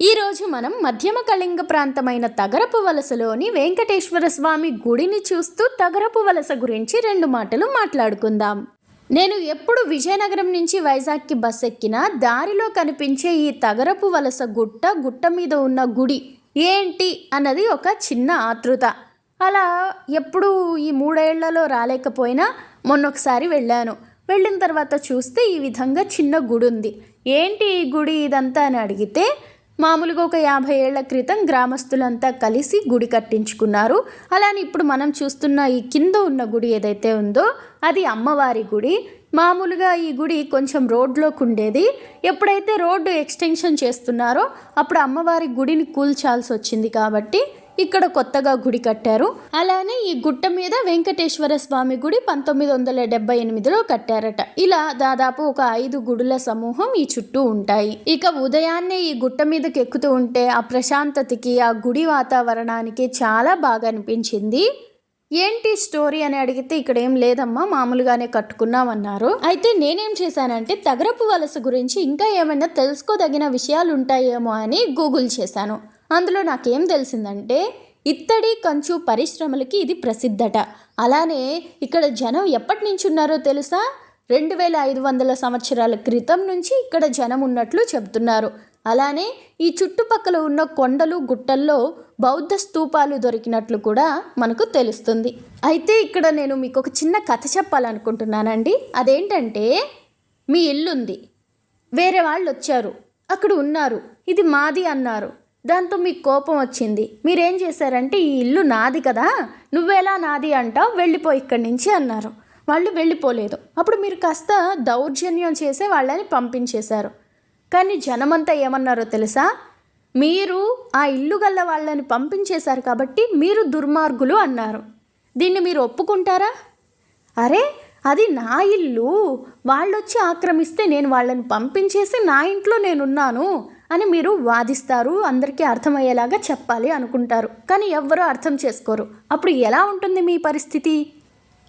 ఈరోజు మనం మధ్యమ కళింగ ప్రాంతమైన తగరపు వలసలోని వెంకటేశ్వర స్వామి గుడిని చూస్తూ తగరపు వలస గురించి రెండు మాటలు మాట్లాడుకుందాం. నేను ఎప్పుడు విజయనగరం నుంచి వైజాగ్కి బస్ ఎక్కినా దారిలో కనిపించే ఈ తగరపు వలస గుట్ట గుట్ట మీద ఉన్న గుడి ఏంటి అన్నది ఒక చిన్న ఆతృత. అలా ఎప్పుడు ఈ మూడేళ్ళలో రాలేకపోయినా మొన్నొకసారి వెళ్ళాను. వెళ్ళిన తర్వాత చూస్తే ఈ విధంగా చిన్న గుడి ఉంది ఏంటి ఈ గుడి ఇదంతా అని అడిగితే మామూలుగా ఒక యాభై ఏళ్ళ క్రితం గ్రామస్తులంతా కలిసి గుడి కట్టించుకున్నారు. అలానే ఇప్పుడు మనం చూస్తున్న ఈ కింద ఉన్న గుడి ఏదైతే ఉందో అది అమ్మవారి గుడి. మామూలుగా ఈ గుడి కొంచెం రోడ్లోకి ఉండేది. ఎప్పుడైతే రోడ్డు ఎక్స్టెన్షన్ చేస్తున్నారో అప్పుడు అమ్మవారి గుడిని కూల్చాల్సి వచ్చింది కాబట్టి ఇక్కడ కొత్తగా గుడి కట్టారు. అలానే ఈ గుట్ట మీద వెంకటేశ్వర స్వామి గుడి పంతొమ్మిది వందల డెబ్బై ఎనిమిదిలో కట్టారట. ఇలా దాదాపు ఒక ఐదు గుడుల సమూహం ఈ చుట్టూ ఉంటాయి. ఇక ఉదయాన్నే ఈ గుట్ట మీదకి ఎక్కుతూ ఉంటే ఆ ప్రశాంతతకి ఆ గుడి వాతావరణానికి చాలా బాగా అనిపించింది. ఏంటి స్టోరీ అని అడిగితే ఇక్కడ ఏం లేదమ్మా మామూలుగానే కట్టుకున్నామన్నారు. అయితే నేనేం చేశానంటే తగరపు వలస గురించి ఇంకా ఏమైనా తెలుసుకోదగిన విషయాలు ఉంటాయేమో అని గూగుల్ చేశాను. అందులో నాకేం తెలిసిందంటే ఇత్తడి కంచు పరిశ్రమలకి ఇది ప్రసిద్ధట. అలానే ఇక్కడ జనం ఎప్పటి నుంచి ఉన్నారో తెలుసా? రెండు వేల ఐదు వందల సంవత్సరాల క్రితం నుంచి ఇక్కడ జనం ఉన్నట్లు చెబుతున్నారు. అలానే ఈ చుట్టుపక్కల ఉన్న కొండలు గుట్టల్లో బౌద్ధ స్తూపాలు దొరికినట్లు కూడా మనకు తెలుస్తుంది. అయితే ఇక్కడ నేను మీకు ఒక చిన్న కథ చెప్పాలనుకుంటున్నానండి. అదేంటంటే మీ ఇల్లుంది. వేరే వాళ్ళు వచ్చారు అక్కడ ఉన్నారు. ఇది మాది అన్నారు. దాంతో మీకు కోపం వచ్చింది. మీరేం చేశారంటే ఈ ఇల్లు నాది కదా నువ్వెలా నాది అంటావు వెళ్ళిపో ఇక్కడి నుంచి అన్నారు. వాళ్ళు వెళ్ళిపోలేదు. అప్పుడు మీరు కాస్త దౌర్జన్యం చేసే వాళ్ళని పంపించేశారు. కానీ జనమంతా ఏమన్నారో తెలుసా? మీరు ఆ ఇల్లు గల్ల వాళ్ళని పంపించేశారు కాబట్టి మీరు దుర్మార్గులు అన్నారు. దీన్ని మీరు ఒప్పుకుంటారా? అరే అది నా ఇల్లు. వాళ్ళొచ్చి ఆక్రమిస్తే నేను వాళ్ళని పంపించేసి నా ఇంట్లో నేనున్నాను అని మీరు వాదిస్తారు. అందరికీ అర్థమయ్యేలాగా చెప్పాలి అనుకుంటారు. కానీ ఎవ్వరూ అర్థం చేసుకోరు. అప్పుడు ఎలా ఉంటుంది మీ పరిస్థితి?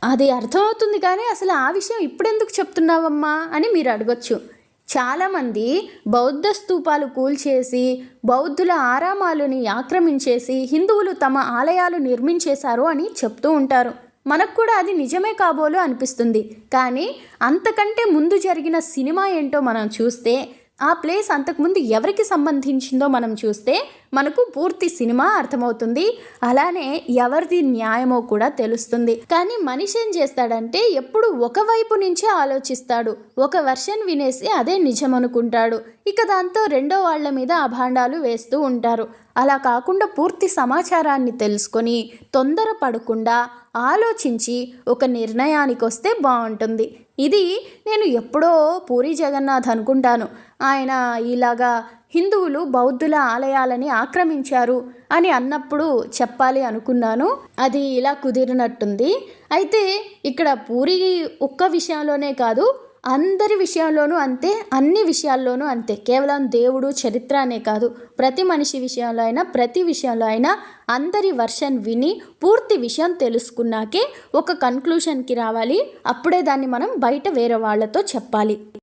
అది అర్థమవుతుంది కానీ అసలు ఆ విషయం ఇప్పుడెందుకు చెప్తున్నావమ్మా అని మీరు అడగొచ్చు. చాలామంది బౌద్ధ స్తూపాలు కూల్చేసి బౌద్ధుల ఆరామాలని ఆక్రమించేసి హిందువులు తమ ఆలయాలు నిర్మించేశారు అని చెప్తూ ఉంటారు. మనకు కూడా అది నిజమే కాబోలు అనిపిస్తుంది. కానీ అంతకంటే ముందు జరిగిన సినిమా ఏంటో మనం చూస్తే ఆ ప్లేస్ అంతకుముందు ఎవరికి సంబంధించిందో మనం చూస్తే మనకు పూర్తి సినిమా అర్థమవుతుంది. అలానే ఎవరిది న్యాయమో కూడా తెలుస్తుంది. కానీ మనిషి ఏం చేస్తాడంటే ఎప్పుడు ఒకవైపు నుంచే ఆలోచిస్తాడు. ఒక వర్షన్ వినేసి అదే నిజం అనుకుంటాడు ఇక దాంతో రెండో వాళ్ళ మీద అభాండాలు వేస్తూ ఉంటారు. అలా కాకుండా పూర్తి సమాచారాన్ని తెలుసుకొని తొందర పడకుండా ఆలోచించి ఒక నిర్ణయానికి వస్తే బాగుంటుంది ఇది నేను ఎప్పుడో పూరి జగన్నాథ్ అనుకుంటాను. ఆయన ఇలాగా హిందువులు బౌద్ధుల ఆలయాలని ఆక్రమించారు అని అన్నప్పుడు చెప్పాలి అనుకున్నాను. అది ఇలా కుదిరినట్టుంది. అయితే ఇక్కడ పూరి ఒక్క విషయంలోనే కాదు అందరి విషయంలోనూ అంతే అన్ని విషయాల్లోనూ అంతే. కేవలం దేవుడు చరిత్ర అనే కాదు. ప్రతి మనిషి విషయంలో అయినా ప్రతి విషయంలో అయినా అందరి వర్షన్ విని పూర్తి విషయం తెలుసుకున్నాకే ఒక కన్క్లూషన్కి రావాలి. అప్పుడే దాన్ని మనం బయట వేరే వాళ్ళతో చెప్పాలి.